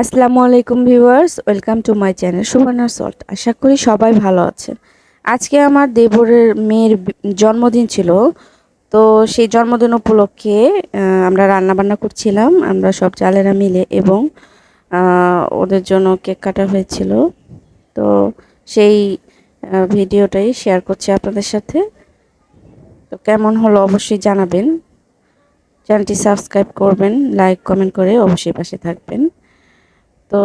আসসালামু আলাইকুম viewers, welcome to my channel Suborna salt. আশা করি সবাই ভালো আছেন। আজকে আমার দেবরের মেয়ের জন্মদিন ছিল, তো সেই জন্মদিন উপলক্ষে আমরা রান্না বান্না করছিলাম, আমরা সব চালেরা মিলে এবং ওদের জন্য কেক কাটা হয়েছিল। তো সেই ভিডিওটাই শেয়ার করছি আপনাদের সাথে। তো কেমন হলো অবশ্যই জানাবেন। চ্যানেলটি সাবস্ক্রাইব করবেন লাইক কমেন্ট করে অবশ্যই পাশে থাকবেন। তো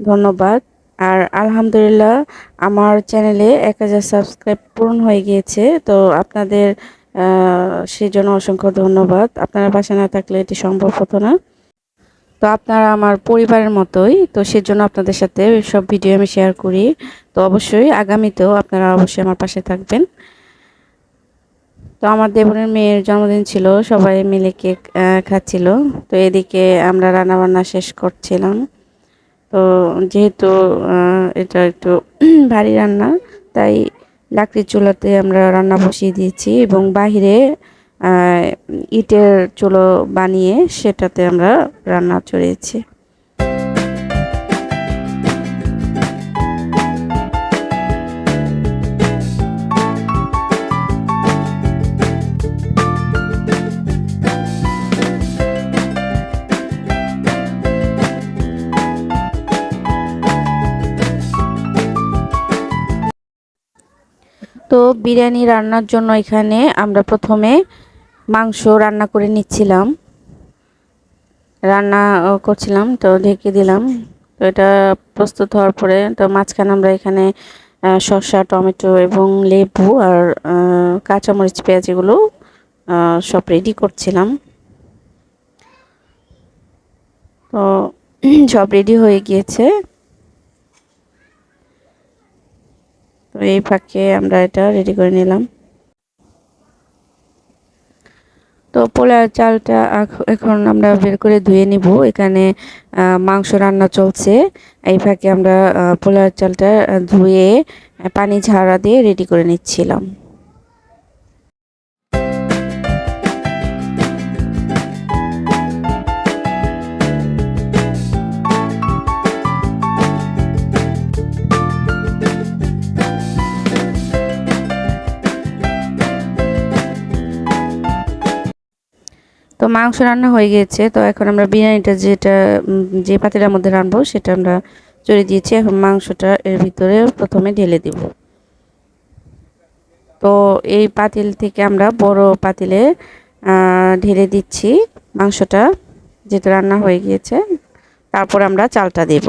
ধন্যবাদ। আর আলহামদুলিল্লাহ আমার চ্যানেলে এক হাজার সাবস্ক্রাইব পূরণ হয়ে গিয়েছে। তো আপনাদের আহ, সেই জন্য অসংখ্য ধন্যবাদ। আপনারা পাশে না থাকলে এটি সম্ভব হতো না। তো আপনারা আমার পরিবারের মতোই তো সেজন্য আপনাদের সাথে সব ভিডিও আমি শেয়ার করি। তো অবশ্যই আগামীতেও আপনারা অবশ্যই আমার পাশে থাকবেন। তো আমার দেবরের মেয়ের জন্মদিন ছিল, সবাই মিলে কেক খাচ্ছিল। তো এদিকে আমরা রান্নাবান্না শেষ করছিলাম। তো যেহেতু এটা একটু ভারী রান্না, তাই লাকড়ির চুলাতে আমরা রান্না বসিয়ে দিয়েছি এবং বাহিরে ইটের চুলো বানিয়ে সেটাতে আমরা রান্না চড়িয়েছি। তো বিরিয়ানি রান্নার জন্য এখানে আমরা প্রথমে মাংস রান্না করে নিচ্ছিলাম। রান্না করছিলাম, তো ঢেকে দিলাম। তো এটা প্রস্তুত হওয়ার পরে, তো মাঝখানে আমরা এখানে শসা, টমেটো এবং লেবু আর কাঁচামরিচ, পেঁয়াজ এগুলো সব রেডি করছিলাম। তো সব রেডি হয়ে গিয়েছে। তো এই ফাঁকে আমরা এটা রেডি করে নিলাম। তো পোলার চালটা এখন আমরা বের করে ধুয়ে নিব। এখানে মাংস রান্না চলছে। এই ফাঁকে আমরা পোলার চালটা ধুয়ে পানি ঝাড়া দিয়ে রেডি করে নিচ্ছিলাম। তো মাংস রান্না হয়ে গিয়েছে তো এখন আমরা বিরিয়ানিটা যেটা যে পাতিলের মধ্যে রানবো সেটা আমরা চড়ে দিয়েছি, এখন মাংসটা এর ভিতরে প্রথমে ঢেলে দিব। তো এই পাতিল থেকে আমরা বড় পাতিলে ঢেলে দিচ্ছি মাংসটা যেটা রান্না হয়ে গিয়েছে, তারপর আমরা চালটা দেব।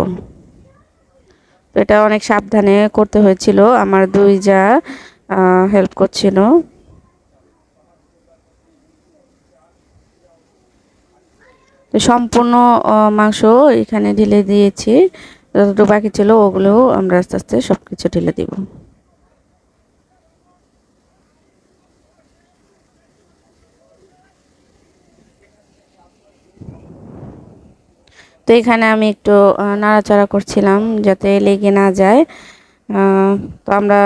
তো এটা অনেক সাবধানে করতে হয়েছিল, আমার দুই যা হেল্প করছিল। তো সম্পূর্ণ মাংস এখানে ঢেলে দিয়েছি। যতটুকু বাকি ছিল ওগুলো আমরা আস্তে আস্তে সব কিছু ঢেলে দিব। তো এখানে আমি একটু নাড়াচাড়া করছিলাম যাতে লেগে না যায়। তো আমরা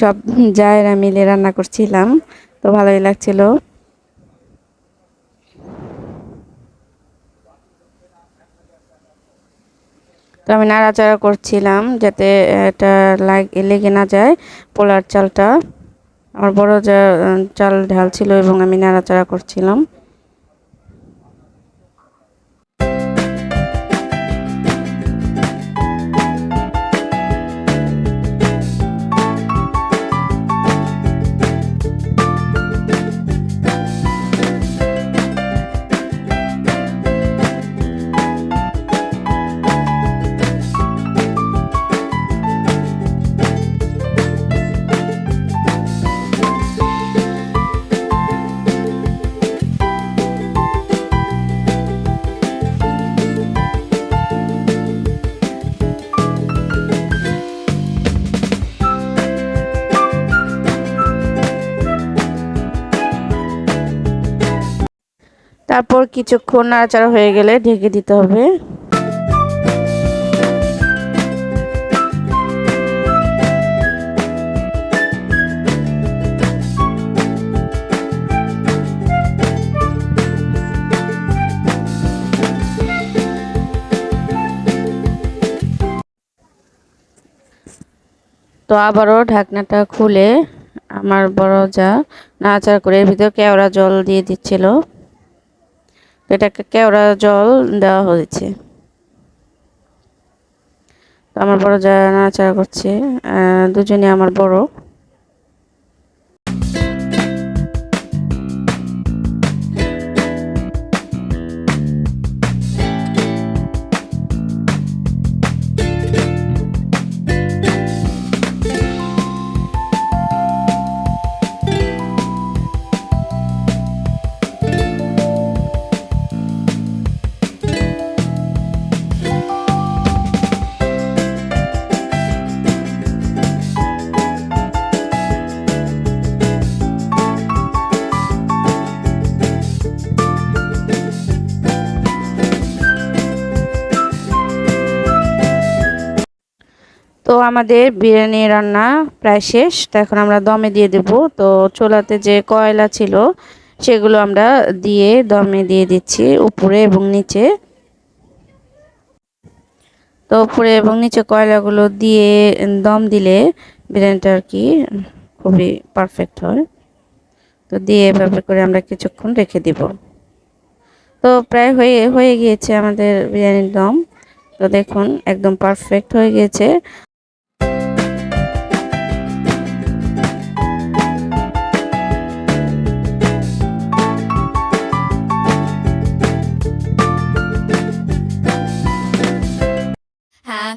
সব জায়েরা মিলে রান্না করছিলাম। তো ভালোই লাগছিল। তো আমি নাড়াচাড়া করছিলাম যাতে এটা লাগ- না যায় পোলার চালটা। আমার বড় যা চাল ঢাল ছিল এবং আমি নাড়াচাড়া করছিলাম। তারপর কিছুক্ষণ নাড়াচাড়া হয়ে গেলে ঢেকে দিতে হবে। তো আবারও ঢাকনাটা খুলে আমার বড় যা নাচার করে ভিতরে কেওড়া জল দিয়ে দিচ্ছিল। এটাকে কেওড়া জল দেওয়া হয়েছে। আমার বড় যা নাড়াচাড়া করছে। দুজনে আমার বড়। আমাদের বিরিয়ানি রান্না প্রায় শেষ। তো এখন আমরা দমে দিয়ে দেব। তো চোলাতে যে কয়লা ছিল, সেগুলো আমরা দিয়ে দমে দিয়ে দিচ্ছি উপরে এবং নিচে। তো উপরে এবং নিচে কয়লাগুলো দিয়ে দম দিলে বিরিয়ানিটা আর কি খুবই পারফেক্ট হয়। তো দিয়ে এভাবে করে আমরা কিছুক্ষণ রেখে দিব। তো প্রায় হয়ে হয়ে গিয়েছে আমাদের বিরিয়ানির দম। তো দেখুন, একদম পারফেক্ট হয়ে গিয়েছে।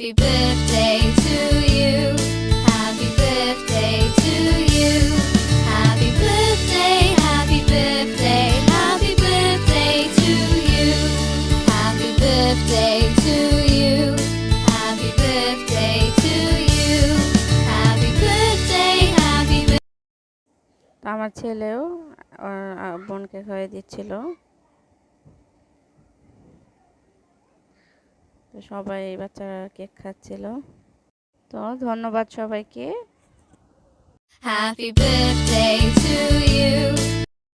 Happy birthday to you. Happy birthday to you. Happy birthday, happy birthday, happy birthday to you. Happy birthday to you. Happy birthday to you. Happy birthday, happy birthday. আমার ছেলেও বোনকে খাইয়ে দিচ্ছিল তো সবাই বাচ্চারা কেক খাচ্ছিল তো ধন্যবাদ সবাইকে Happy birthday to you.